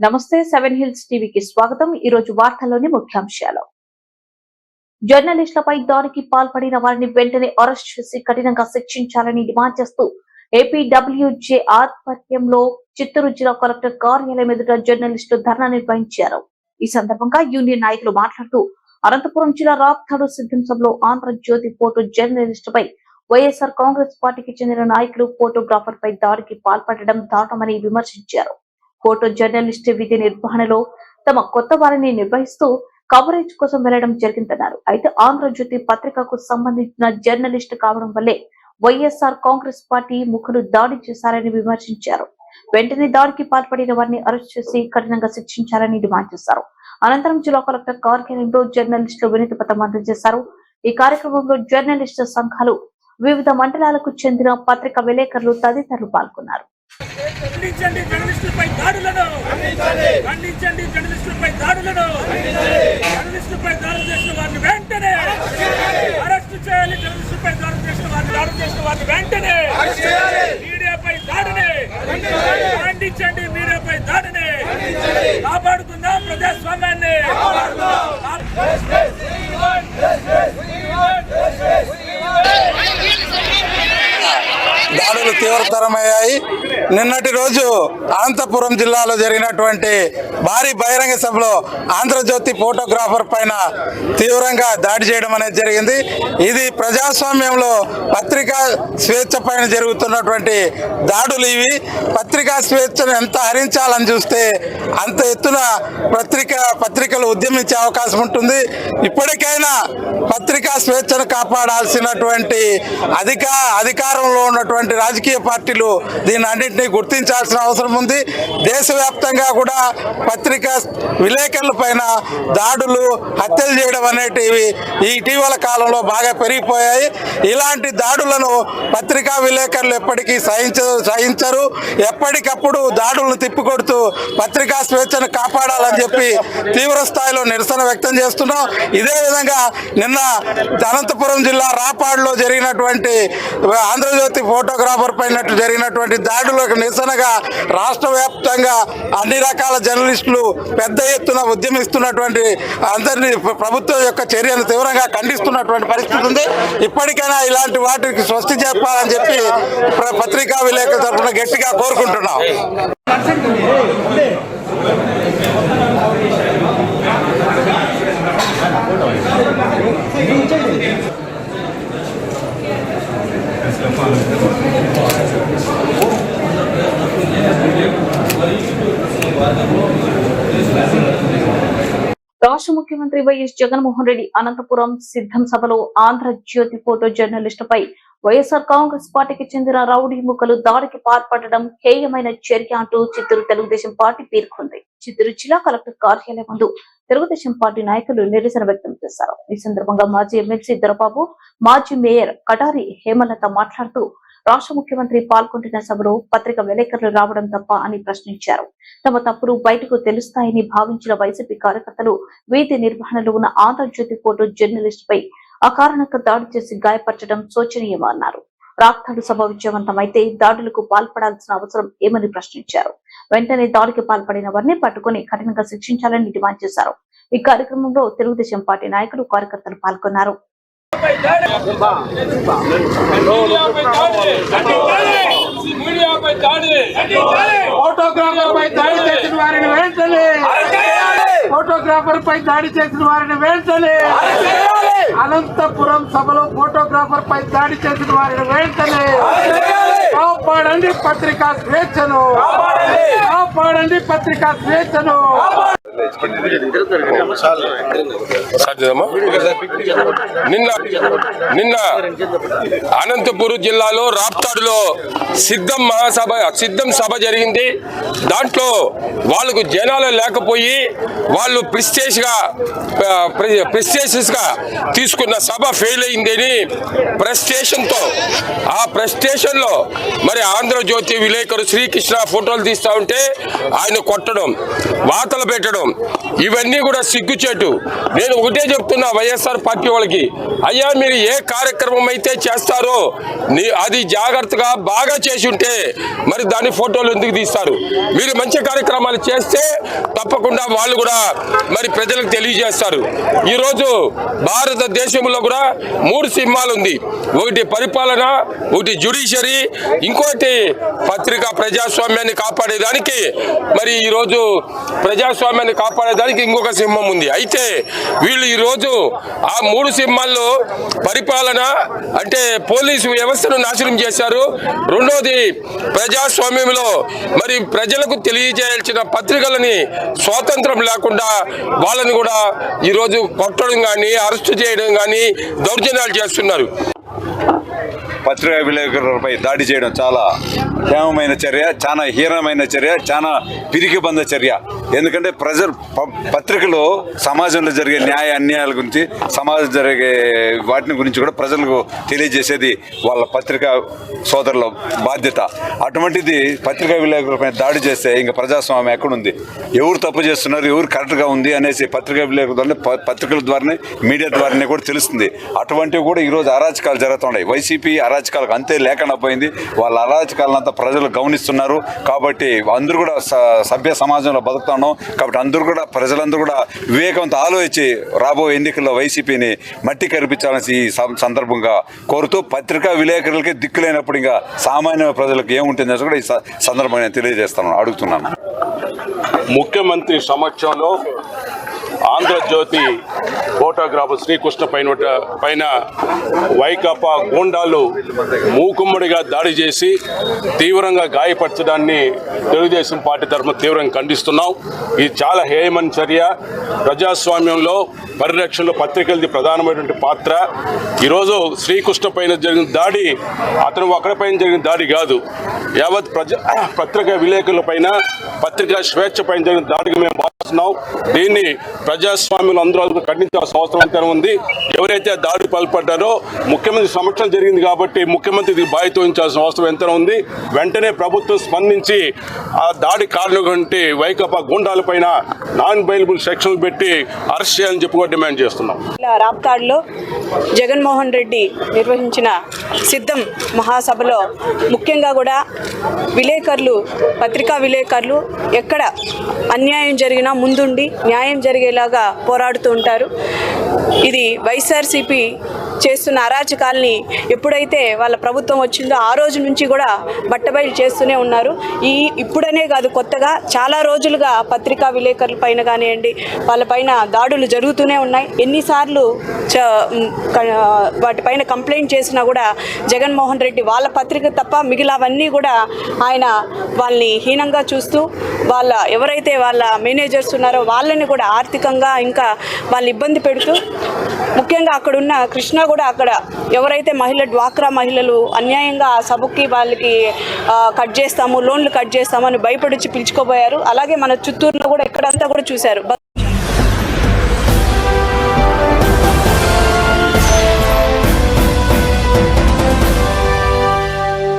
నమస్తే seven hills టీవీకి స్వాగతం. ఈ రోజు వార్తల్లోని ముఖ్యాంశాలు. జర్నలిస్టులపై దాడికి పాల్పడిన వారిని వెంటనే అరెస్ట్ చేసి కఠినంగా శిక్షించాలని డిమాండ్ చేస్తూ ఏపీడబ్ల్యూజే ఆధ్వర్యంలో చిత్తూరు జిల్లా కలెక్టర్ కార్యాలయం ఎదుట జర్నలిస్టులు ధర్నా నిర్వహించారు. ఈ సందర్భంగా యూనియన్ నాయకులు మాట్లాడుతూ అనంతపురం జిల్లా రాప్తాడు సిద్ధంశంలో ఆంధ్రజ్యోతి ఫోటో జర్నలిస్టుపై వైఎస్ఆర్ కాంగ్రెస్ పార్టీకి చెందిన నాయకులు ఫోటోగ్రాఫర్ పై దాడికి పాల్పడడం దారుణమని విమర్శించారు. ఫోటో జర్నలిస్ట్ విధి నిర్వహణలో తమ కొత్త వారిని నిర్వహిస్తూ కవరేజ్ కోసం వెళ్ళడం జరిగిందన్నారు. అయితే ఆంధ్రజ్యోతి పత్రికకు సంబంధించిన జర్నలిస్ట్ కావడం వల్లే వైఎస్ఆర్ కాంగ్రెస్ పార్టీ ముఖులు దాడి చేశారని విమర్శించారు. వెంటనే దాడికి పాల్పడిన వారిని అరెస్ట్ చేసి కఠినంగా శిక్షించాలని డిమాండ్ చేశారు. అనంతరం జిల్లా కలెక్టర్ కార్యాలయంలో జర్నలిస్టులు వినతి పత్రం అందజేశారు. ఈ కార్యక్రమంలో జర్నలిస్టు సంఘాలు వివిధ మండలాలకు చెందిన పత్రికా విలేకరులు తదితరులు పాల్గొన్నారు. ఖండించండి జర్నలిస్టులపై దాడులను. ఖండించండి. జర్నలిస్టులపై దాడులను. జర్నలిస్టులపై దాడులు చేసిన వారిని వెంటనే. అరెస్ట్ చేయాలి. జర్నలిస్టులపై దాడులు చేసిన వారిని దాడులు చేసిన వారిని వెంటనే. మీడియాపై దాడిని. ఖండించండి. మీడియాపై దాడిని. కాపాడుకుందాం ప్రజాస్వామ్యాన్ని. దాడులు తీవ్రతరమయ్యాయి. నిన్నటి రోజు అనంతపురం జిల్లాలో జరిగినటువంటి భారీ బహిరంగ సభలో ఆంధ్రజ్యోతి ఫోటోగ్రాఫర్ పైన తీవ్రంగా దాడి చేయడం అనేది జరిగింది. ఇది ప్రజాస్వామ్యంలో పత్రికా స్వేచ్ఛ పైన జరుగుతున్నటువంటి దాడులు ఇవి. పత్రికా స్వేచ్ఛను ఎంత హరించాలని చూస్తే అంత ఎత్తున పత్రిక పత్రికలు ఉద్యమించే అవకాశం ఉంటుంది. ఇప్పటికైనా పత్రికా స్వేచ్ఛను కాపాడాల్సినటువంటి అధిక అధికారంలో ఉన్నటువంటి రాజకీయ పార్టీలు దీని వాటిని గుర్తించాల్సిన అవసరం ఉంది. దేశవ్యాప్తంగా కూడా పత్రికా విలేకరుల పైన దాడులు హత్యలు చేయడం అనేటివి ఇటీవల కాలంలో బాగా పెరిగిపోయాయి. ఇలాంటి దాడులను పత్రికా విలేకరులు ఎప్పటికీ సహించ సహించరు. ఎప్పటికప్పుడు దాడులను తిప్పికొడుతూ పత్రికా స్వేచ్ఛను కాపాడాలని చెప్పి తీవ్ర స్థాయిలో నిరసన వ్యక్తం చేస్తున్నాం. ఇదే విధంగా నిన్న అనంతపురం జిల్లా రాపాడులో జరిగినటువంటి ఆంధ్రజ్యోతి ఫోటోగ్రాఫర్ పైన జరిగినటువంటి దాడులు దాడులకు నిరసనగా రాష్ట్ర వ్యాప్తంగా అన్ని రకాల జర్నలిస్టులు పెద్ద ఎత్తున ఉద్యమిస్తున్నటువంటి అందరినీ ప్రభుత్వం యొక్క చర్యను తీవ్రంగా ఖండిస్తున్నటువంటి పరిస్థితి ఉంది. ఇప్పటికైనా ఇలాంటి వాటికి స్వస్తి చెప్పాలని చెప్పి పత్రికా విలేకరుల తరఫున గట్టిగా కోరుకుంటున్నాం. రాష్ట్ర ముఖ్యమంత్రి వైఎస్ జగన్మోహన్ రెడ్డి అనంతపురం సిద్ధం సభలో ఆంధ్రజ్యోతి ఫోటో జర్నలిస్టుపై వైఎస్ఆర్ కాంగ్రెస్ పార్టీకి చెందిన రౌడీ ముఖలు దాడికి పాల్పడడం హేయమైన చర్య అంటూ చిత్తూరు తెలుగుదేశం పార్టీ పేర్కొంది. చిత్తూరు జిల్లా కలెక్టర్ కార్యాలయం ముందు తెలుగుదేశం పార్టీ నాయకులు నిరసన వ్యక్తం చేశారు. ఈ సందర్భంగా మాజీ ఎమ్మెల్సీ దొరబాబు మాజీ మేయర్ కటారి హేమలత మాట్లాడుతూ రాష్ట్ర ముఖ్యమంత్రి పాల్గొంటున్న సభలో పత్రిక విలేకరులు రావడం తప్ప అని ప్రశ్నించారు. తమ తప్పులు బయటకు తెలుస్తాయని భావించిన వైసీపీ కార్యకర్తలు వీధి నిర్వహణలో ఉన్న ఆంధ్రజ్యోతి ఫోటో జర్నలిస్ట్ పై అకారణంగా దాడి చేసి గాయపరచడం శోచనీయమన్నారు రాప్తాడు సభ విజయవంతమైతే దాడులకు పాల్పడాల్సిన అవసరం ఏమని ప్రశ్నించారు. వెంటనే దాడికి పాల్పడిన వారిని పట్టుకుని కఠినంగా శిక్షించాలని డిమాండ్ చేశారు. ఈ కార్యక్రమంలో తెలుగుదేశం పార్టీ నాయకులు కార్యకర్తలు పాల్గొన్నారు. మీడియాపై దాడి ఫోటోగ్రాఫర్ పై దాడి చేసిన వారిని వెంటనే. ఫోటోగ్రాఫర్ పై దాడి చేసిన వారిని వెంటనే. అనంతపురం సభలో ఫోటోగ్రాఫర్ పై దాడి చేసిన వారిని వెంటనే. కాపాడండి పత్రికా స్వేచ్ఛను. కాపాడండి పత్రికా స్వేచ్ఛను. నిన్న నిన్న అనంతపురం జిల్లాలో రాప్తాడులో సిద్ధం మహాసభ సిద్ధం సభ జరిగింది. దాంట్లో వాళ్ళకు జనాలు లేకపోయి వాళ్ళు ప్రిస్టేజ్గా గా తీసుకున్న సభ ఫెయిల్ అయిందని ప్రెస్టేషన్తో ఆ ప్రెస్టేషన్లో మరి ఆంధ్రజ్యోతి విలేకరు శ్రీకృష్ణ ఫోటోలు తీస్తా ఉంటే ఆయన కొట్టడం వాతలు పెట్టడం చేయడం ఇవన్నీ కూడా సిగ్గుచేటు. నేను ఒకటే చెప్తున్నా వైఎస్ఆర్ పార్టీ వాళ్ళకి అయ్యా మీరు ఏ కార్యక్రమం అయితే చేస్తారో నీ అది జాగ్రత్తగా బాగా చేసి ఉంటే మరి దాని ఫోటోలు ఎందుకు తీస్తారు? మీరు మంచి కార్యక్రమాలు చేస్తే తప్పకుండా వాళ్ళు కూడా మరి ప్రజలకు తెలియజేస్తారు. ఈరోజు భారతదేశంలో కూడా మూడు సింహాలు ఉంది. ఒకటి పరిపాలన ఒకటి జ్యుడిషియరీ ఇంకోటి పత్రికా ప్రజాస్వామ్యాన్ని కాపాడేదానికి మరి ఈరోజు ప్రజాస్వామ్యాన్ని కాపాడేదానికి ఇంకొక సింహం ఉంది. అయితే వీళ్ళు ఈరోజు ఆ మూడు సింహాల్లో పరిపాలన అంటే పోలీసు వ్యవస్థను నాశనం చేశారు. రెండోది ప్రజాస్వామ్యంలో మరి ప్రజలకు తెలియజేయాల్సిన పత్రికలని స్వాతంత్రం లేకుండా వాళ్ళని కూడా ఈరోజు కొట్టడం కానీ అరెస్టు చేయడం కానీ దౌర్జన్యాలు చేస్తున్నారు. పత్రికా విలేకరులపై దాడి చేయడం చాలా క్షేమమైన చర్య చాలా హీనమైన చర్య చాలా పిరికిబంద చర్య. ఎందుకంటే ప్రజలు ప- సమాజంలో జరిగే న్యాయ అన్యాయాల గురించి సమాజం జరిగే వాటిని గురించి కూడా ప్రజలకు తెలియజేసేది వాళ్ళ పత్రికా సోదరుల బాధ్యత. అటువంటిది పత్రికా విలేకరులపై దాడి చేస్తే ఇంకా ప్రజాస్వామ్యం ఎక్కడుంది? ఎవరు తప్పు చేస్తున్నారు? ఎవరు కరెక్ట్గా ఉంది అనేసి పత్రికా విలేకరుల ద్వారా పత్రికల ద్వారానే మీడియా ద్వారానే కూడా తెలుస్తుంది. అటువంటివి కూడా ఈరోజు అరాచకాలు జరుగుతున్నాయి. వైసీపీ అరాచకాలకు అంతే లేకుండా పోయింది. వాళ్ళ అరాచకాలంతా ప్రజలు గమనిస్తున్నారు. కాబట్టి అందరూ కూడా స- సభ్య సమాజంలో ఉన్నాం కాబట్టి అందరూ కూడా ప్రజలందరూ కూడా వివేకంతో ఆలోచించి రాబోయే ఎన్నికల్లో వైసీపీని మట్టి కనిపించాలని ఈ సందర్భంగా కోరుతూ పత్రికా విలేకరులకి దిక్కులేనప్పుడు ఇంకా సామాన్య ప్రజలకు ఏముంటుందని కూడా ఈ సందర్భంగా నేను తెలియజేస్తాను అడుగుతున్నాను. ముఖ్యమంత్రి సమక్షంలో ఆంధ్రజ్యోతి ఫోటోగ్రాఫర్ శ్రీకృష్ణ పైన పైన వైకాపా గూండాలు మూకుమ్మడిగా దాడి చేసి తీవ్రంగా గాయపరచడాన్ని తెలుగుదేశం పార్టీ తరఫున తీవ్రంగా ఖండిస్తున్నాం. ఇది చాలా హేయమని చర్య. ప్రజాస్వామ్యంలో పరిరక్షణలో పత్రికలది ప్రధానమైనటువంటి పాత్ర. ఈరోజు శ్రీకృష్ణ పైన జరిగిన దాడి అతను ఒకరిపైన జరిగిన దాడి కాదు. యావత్ ప్రజ పత్రికా విలేకరుల పైన పత్రికా స్వేచ్ఛ పైన జరిగిన దాడికి మేము చేస్తున్నాం దీన్ని ప్రజాస్వామ్యంలో అందరూ ఖండించాల్సిన అవసరం అంతా ఉంది. ఎవరైతే ఆ దాడికి పాల్పడ్డారో ముఖ్యమంత్రి సమక్షం జరిగింది కాబట్టి ముఖ్యమంత్రి దీనికి బాధ్యత వహించాల్సిన అవసరం ఎంత ఉంది. వెంటనే ప్రభుత్వం స్పందించి ఆ దాడి కారణం వైకపా గుండాలపైన నాన్ బైలబుల్ సెక్షన్లు పెట్టి అరెస్ట్ చేయాలని చెప్పి కూడా డిమాండ్ చేస్తున్నాం. ఇలా రాప్తాడ్లో జగన్మోహన్ రెడ్డి నిర్వహించిన సిద్ధం మహాసభలో ముఖ్యంగా కూడా విలేకరులు పత్రికా విలేకరులు ఎక్కడ అన్యాయం జరిగినా ముందుండి న్యాయం జరిగేలాగా పోరాడుతూ ఉంటారు. ఇది వైఎస్ఆర్సీపీ చేస్తున్న అరాచకాల్ని ఎప్పుడైతే వాళ్ళ ప్రభుత్వం వచ్చిందో ఆ రోజు నుంచి కూడా బట్టబయలు చేస్తూనే ఉన్నారు. ఈ ఇప్పుడనే కాదు కొత్తగా చాలా రోజులుగా పత్రికా విలేకరుల పైన కానివ్వండి వాళ్ళపైన దాడులు జరుగుతూనే ఉన్నాయి. ఎన్నిసార్లు చ వాటిపైన కంప్లైంట్ చేసినా కూడా జగన్మోహన్ రెడ్డి వాళ్ళ పత్రిక తప్ప మిగిలినవన్నీ కూడా ఆయన వాళ్ళని హీనంగా చూస్తూ వాళ్ళ ఎవరైతే వాళ్ళ మేనేజర్స్ ఉన్నారో వాళ్ళని కూడా ఆర్థికంగా ఇంకా వాళ్ళని ఇబ్బంది పెడుతూ ముఖ్యంగా అక్కడున్న కృష్ణ కూడా అక్కడ ఎవరైతే మహిళ డ్వాక్రా మహిళలు అన్యాయంగా ఆ సభకి వాళ్ళకి ఆ, కట్ చేస్తాము లోన్లు కట్ చేస్తాము అని భయపడిచి పిలుచుకోబోయారు. అలాగే మన చిత్తూరులో కూడా ఎక్కడంతా కూడా చూశారు.